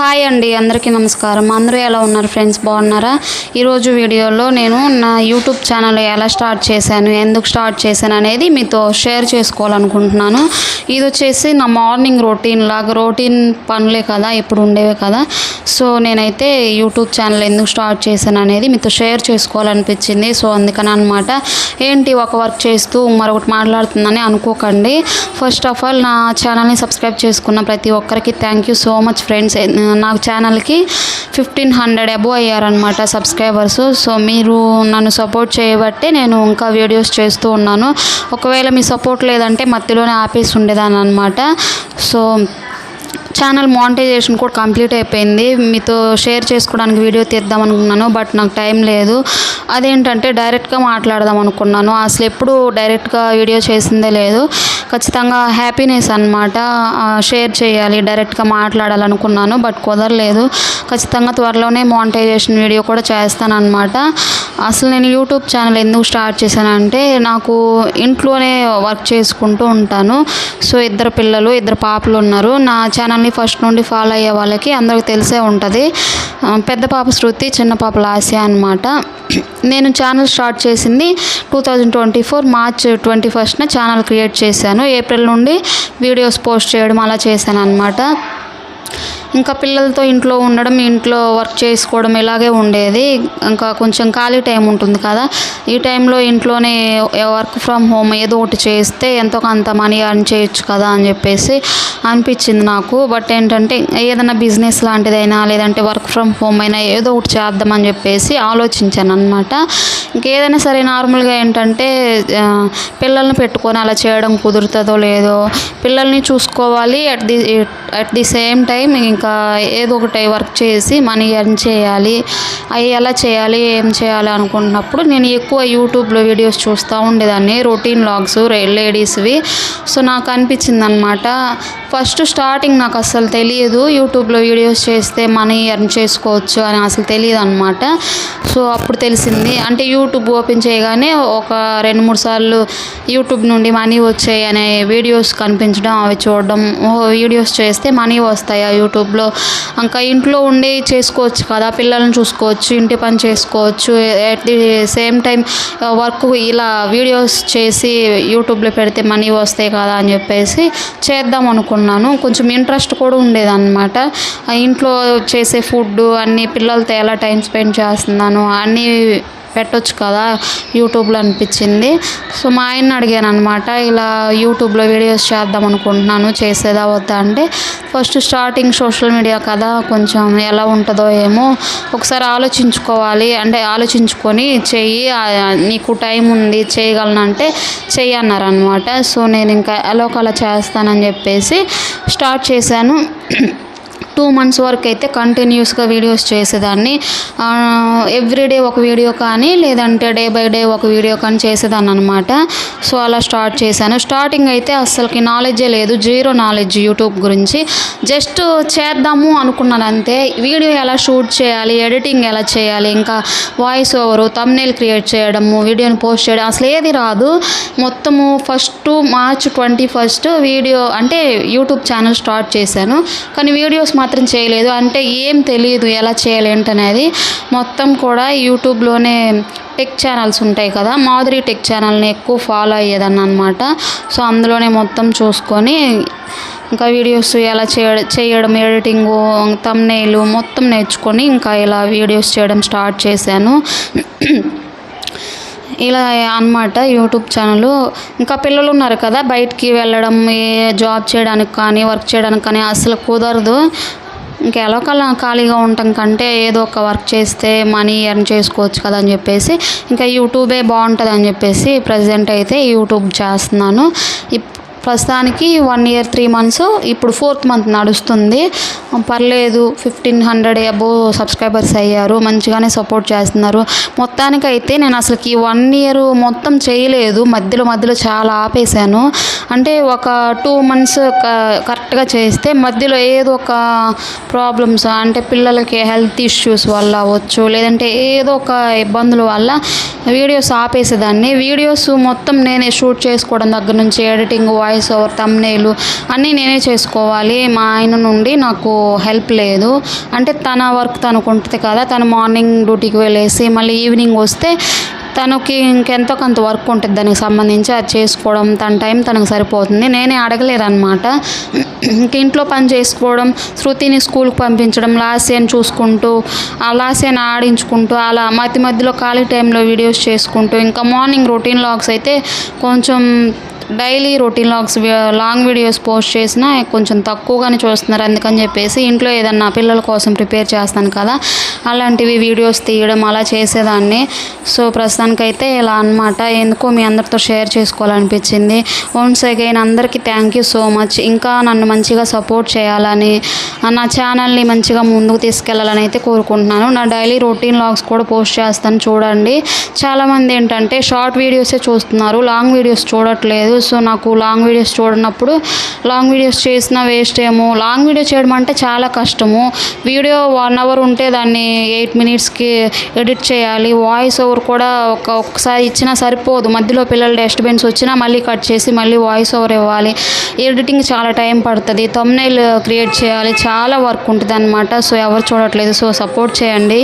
Hi అండి అందరికీ నమస్కారం. అందరూ ఎలా ఉన్నారు ఫ్రెండ్స్? బాగున్నారా? ఈరోజు వీడియోలో నేను నా యూట్యూబ్ ఛానల్ ఎలా స్టార్ట్ చేశాను ఎందుకు స్టార్ట్ చేశాను అనేది మీతో షేర్ చేసుకోవాలనుకుంటున్నాను. ఇది వచ్చేసి నా మార్నింగ్ రొటీన్ లాగా రొటీన్ పనులే కదా ఇప్పుడు ఉండేవే కదా. సో నేనైతే యూట్యూబ్ ఛానల్ ఎందుకు స్టార్ట్ చేశాను అనేది మీతో షేర్ చేసుకోవాలనిపించింది. సో అందుకని అనమాట ఏంటి ఒక వర్క్ చేస్తూ మరొకటి మాట్లాడుతుందని అనుకోకండి. ఫస్ట్ ఆఫ్ ఆల్ నా ఛానల్ని సబ్స్క్రైబ్ చేసుకున్న ప్రతి ఒక్కరికి thank you so much friends నా ఛానల్కి ఫిఫ్టీన్ హండ్రెడ్ అబోవ్ అయ్యారనమాట సబ్స్క్రైబర్స్ సో మీరు నన్ను సపోర్ట్ చేయబట్టే నేను ఇంకా వీడియోస్ చేస్తూ ఉన్నాను. ఒకవేళ మీ సపోర్ట్ లేదంటే మధ్యలోనే ఆపేసి ఉండేదాన్ని అనమాట సో ఛానల్ మానిటైజేషన్ కూడా కంప్లీట్ అయిపోయింది. మీతో షేర్ చేసుకోవడానికి వీడియో తీద్దాం అనుకున్నాను బట్ నాకు టైం లేదు. అదేంటంటే డైరెక్ట్గా మాట్లాడదాం అనుకున్నాను. అసలు ఎప్పుడు డైరెక్ట్గా వీడియో చేసిందే లేదు. ఖచ్చితంగా హ్యాపీనెస్ అనమాట షేర్ చేయాలి డైరెక్ట్గా మాట్లాడాలనుకున్నాను బట్ కుదరలేదు. ఖచ్చితంగా త్వరలోనే మానిటైజేషన్ వీడియో కూడా చేస్తానమాట అసలు నేను యూట్యూబ్ ఛానల్ ఎందుకు స్టార్ట్ చేశానంటే నాకు ఇంట్లోనే వర్క్ చేసుకుంటూ ఉంటాను. సో ఇద్దరు పిల్లలు ఇద్దరు పాపలు ఉన్నారు. నా ఛానల్ ఛానల్ని ఫస్ట్ నుండి ఫాలో అయ్యే వాళ్ళకి అందరికి తెలిసే ఉంటుంది. పెద్ద పాప శృతి చిన్న పాప లాస్య అనమాట నేను ఛానల్ స్టార్ట్ చేసింది two thousand twenty four March twenty ఫస్ట్న channel create చేశాను. ఏప్రిల్ నుండి వీడియోస్ పోస్ట్ చేయడం అలా చేశాను అనమాట ఇంకా పిల్లలతో ఇంట్లో ఉండడం ఇంట్లో వర్క్ చేసుకోవడం ఇలాగే ఉండేది. ఇంకా కొంచెం ఖాళీ టైం ఉంటుంది కదా. ఈ టైంలో ఇంట్లోనే వర్క్ ఫ్రమ్ హోమ్ ఏదో ఒకటి చేస్తే ఎంతో కొంత మనీ అర్న్ చేయొచ్చు కదా అని చెప్పేసి అనిపించింది నాకు. బట్ ఏంటంటే ఏదైనా బిజినెస్ లాంటిదైనా లేదంటే వర్క్ ఫ్రమ్ హోమ్ అయినా ఏదో ఒకటి చేద్దామని చెప్పేసి ఆలోచించాను అనమాట ఇంకేదైనా సరే నార్మల్గా ఏంటంటే పిల్లల్ని పెట్టుకొని అలా చేయడం కుదురుతుందో లేదో పిల్లల్ని చూసుకోవాలి. At the at the same time ఇంకా ఏదో ఒకటి వర్క్ చేసి మనీ ఎర్న్ చేయాలి. అవి ఎలా చేయాలి ఏం చేయాలి అనుకున్నప్పుడు నేను ఎక్కువ యూట్యూబ్లో వీడియోస్ చూస్తూ ఉండేదాన్ని. Routine logs లేడీస్వి. సో నాకు అనిపించింది అనమాట ఫస్ట్ స్టార్టింగ్ నాకు అసలు తెలియదు యూట్యూబ్లో వీడియోస్ చేస్తే మనీ ఎర్న్ చేసుకోవచ్చు అని అసలు తెలియదు అనమాట సో అప్పుడు తెలిసింది. అంటే యూట్యూబ్ ఓపెన్ చేయగానే ఒక రెండు మూడు సార్లు యూట్యూబ్ నుండి మనీ వచ్చాయి అనే వీడియోస్ కనిపించడం అవి చూడడం వీడియోస్ చేస్తే మనీ వస్తాయా యూట్యూబ్ యూట్యూబ్లో ఇంకా ఇంట్లో ఉండి చేసుకోవచ్చు కదా పిల్లల్ని చూసుకోవచ్చు ఇంటి పని చేసుకోవచ్చు. At the same time work ఇలా వీడియోస్ చేసి యూట్యూబ్లో పెడితే మనీ వస్తాయి కదా అని చెప్పేసి చేద్దాం అనుకున్నాను. కొంచెం ఇంట్రెస్ట్ కూడా ఉండేదన్నమాట. ఇంట్లో చేసే ఫుడ్ అన్నీ పిల్లలతో ఎలా టైం స్పెండ్ చేస్తున్నాను అన్నీ పెట్టొచ్చు కదా యూట్యూబ్లో అనిపించింది. సో మా ఆయన్ని అడిగాను అనమాట ఇలా యూట్యూబ్లో వీడియోస్ చేద్దాం అనుకుంటున్నాను చేసేదా వద్దా? అంటే ఫస్ట్ స్టార్టింగ్ సోషల్ మీడియా కదా కొంచెం ఎలా ఉంటుందో ఏమో ఒకసారి ఆలోచించుకోవాలి. అంటే ఆలోచించుకొని చెయ్యి నీకు టైం ఉంది చేయగలనంటే చెయ్యి అన్నారు అనమాట సో నేను ఇంకా ఎలాగోలా చేస్తానని చెప్పేసి స్టార్ట్ చేశాను. టూ మంత్స్ వరకు అయితే కంటిన్యూస్గా వీడియోస్ చేసేదాన్ని. ఎవ్రీడే ఒక వీడియో కానీ లేదంటే డే బై డే ఒక వీడియో కానీ చేసేదాన్ని అనమాట సో అలా స్టార్ట్ చేశాను. స్టార్టింగ్ అయితే అస్సలకి నాలెడ్జే లేదు. జీరో నాలెడ్జ్ యూట్యూబ్ గురించి. జస్ట్ చేద్దాము అనుకున్నాను అంతే. వీడియో ఎలా షూట్ చేయాలి ఎడిటింగ్ ఎలా చేయాలి ఇంకా వాయిస్ ఓవరు తమ్నేల్ క్రియేట్ చేయడము వీడియోని పోస్ట్ చేయడం అసలు ఏది రాదు. మొత్తము first March twenty first video అంటే యూట్యూబ్ ఛానల్ స్టార్ట్ చేశాను. కానీ వీడియోస్ మాత్రం మాత్రం చేయలేదు. అంటే ఏం తెలియదు ఎలా చేయాలి ఏంటనేది. మొత్తం కూడా యూట్యూబ్లోనే టెక్ ఛానల్స్ ఉంటాయి కదా. మాధురి టెక్ ఛానల్ని ఎక్కువ ఫాలో అయ్యేదాన్ని అనమాట సో అందులోనే మొత్తం చూసుకొని ఇంకా వీడియోస్ ఎలా చేయడం చేయడం ఎడిటింగ్ తమ్నేలు మొత్తం నేర్చుకొని ఇంకా ఇలా వీడియోస్ చేయడం స్టార్ట్ చేశాను. ఇలా అన్నమాట యూట్యూబ్ ఛానల్. ఇంకా పిల్లలు ఉన్నారు కదా బయటికి వెళ్ళడం జాబ్ చేయడానికి కానీ వర్క్ చేయడానికి కానీ అసలు కుదరదు. ఇంకా ఎలాగోలా ఖాళీగా ఉండటం కంటే ఏదో ఒక వర్క్ చేస్తే మనీ ఎర్న్ చేసుకోవచ్చు కదా అని చెప్పేసి ఇంకా యూట్యూబే బాగుంటుంది అని చెప్పేసి ప్రజెంట్ అయితే యూట్యూబ్ చేస్తున్నాను. ఇప్ ప్రస్తుతానికి వన్ ఇయర్ త్రీ మంత్స్ ఇప్పుడు ఫోర్త్ మంత్ నడుస్తుంది. పర్లేదు ఫిఫ్టీన్ హండ్రెడ్ అబోవ్ సబ్స్క్రైబర్స్ అయ్యారు. మంచిగానే సపోర్ట్ చేస్తున్నారు. మొత్తానికి అయితే నేను అసలుకి వన్ ఇయర్ మొత్తం చేయలేదు. మధ్యలో మధ్యలో చాలా ఆపేశాను. అంటే ఒక టూ మంత్స్ కరెక్ట్గా చేస్తే మధ్యలో ఏదో ఒక ప్రాబ్లమ్స్ అంటే పిల్లలకి హెల్త్ ఇష్యూస్ వల్ల అవ్వచ్చు లేదంటే ఏదో ఒక ఇబ్బందుల వల్ల వీడియోస్ ఆపేసేదాన్ని. వీడియోస్ మొత్తం నేనే షూట్ చేసుకోవడం దగ్గర నుంచి ఎడిటింగ్ వాయిస్ ఓవర్ తమ్నేలు అన్నీ నేనే చేసుకోవాలి. మా ఆయన నుండి నాకు హెల్ప్ లేదు. అంటే తన వర్క్ తనకు ఉంటుంది కదా తను మార్నింగ్ డ్యూటీకి వెళ్ళేసి మళ్ళీ ఈవినింగ్ వస్తే తనకి ఇంకెంతో కొంత వర్క్ ఉంటుంది దానికి సంబంధించి. అది చేసుకోవడం తన టైం తనకు సరిపోతుంది. నేనే అడగలేదన్నమాట. ఇంక ఇంట్లో పని చేసుకోవడం శృతిని స్కూల్కి పంపించడం లాస్యాన్ని చూసుకుంటూ ఆ లాస్యాన్ని ఆడించుకుంటూ అలా మధ్య మధ్యలో ఖాళీ టైంలో వీడియోస్ చేసుకుంటూ ఇంకా మార్నింగ్ రొటీన్ లాగ్స్ అయితే కొంచెం daily routine vlogs long videos post చేసినా కొంచెం తక్కువగానే చూస్తున్నారు. అందుకని చెప్పేసి ఇంట్లో ఏదన్నా పిల్లల కోసం ప్రిపేర్ చేస్తాను కదా అలాంటివి వీడియోస్ తీయడం అలా చేసేదాన్ని. సో ప్రస్తుతానికైతే ఇలా అన్నమాట. ఎందుకో మీ అందరితో షేర్ చేసుకోవాలనిపించింది. వన్స్ అగైన్ అందరికీ థ్యాంక్ యూ సో మచ్. ఇంకా నన్ను మంచిగా సపోర్ట్ చేయాలని నా ఛానల్ని మంచిగా ముందుకు తీసుకెళ్ళాలని అయితే కోరుకుంటున్నాను. నా డైలీ రొటీన్ లాగ్స్ కూడా పోస్ట్ చేస్తాను చూడండి. చాలామంది ఏంటంటే షార్ట్ వీడియోసే చూస్తున్నారు లాంగ్ వీడియోస్ చూడట్లేదు. సో నాకు లాంగ్ వీడియోస్ చూడనప్పుడు లాంగ్ వీడియోస్ చేసిన వేస్ట్ ఏమో. లాంగ్ వీడియో చేయడం అంటే చాలా కష్టము. వీడియో వన్ అవర్ ఉంటే దాన్ని ఎయిట్ మినిట్స్కి ఎడిట్ చేయాలి. వాయిస్ ఓవర్ కూడా ఒక ఒకసారి ఇచ్చినా సరిపోదు. మధ్యలో పిల్లలు డస్ట్బిన్స్ వచ్చినా మళ్ళీ కట్ చేసి మళ్ళీ వాయిస్ ఓవర్ ఇవ్వాలి. ఎడిటింగ్ చాలా టైం పడుతుంది. తమ్నైల్ క్రియేట్ చేయాలి. చాలా వర్క్ ఉంటుంది అనమాట సో ఎవరు చూడట్లేదు. సో సపోర్ట్ చేయండి.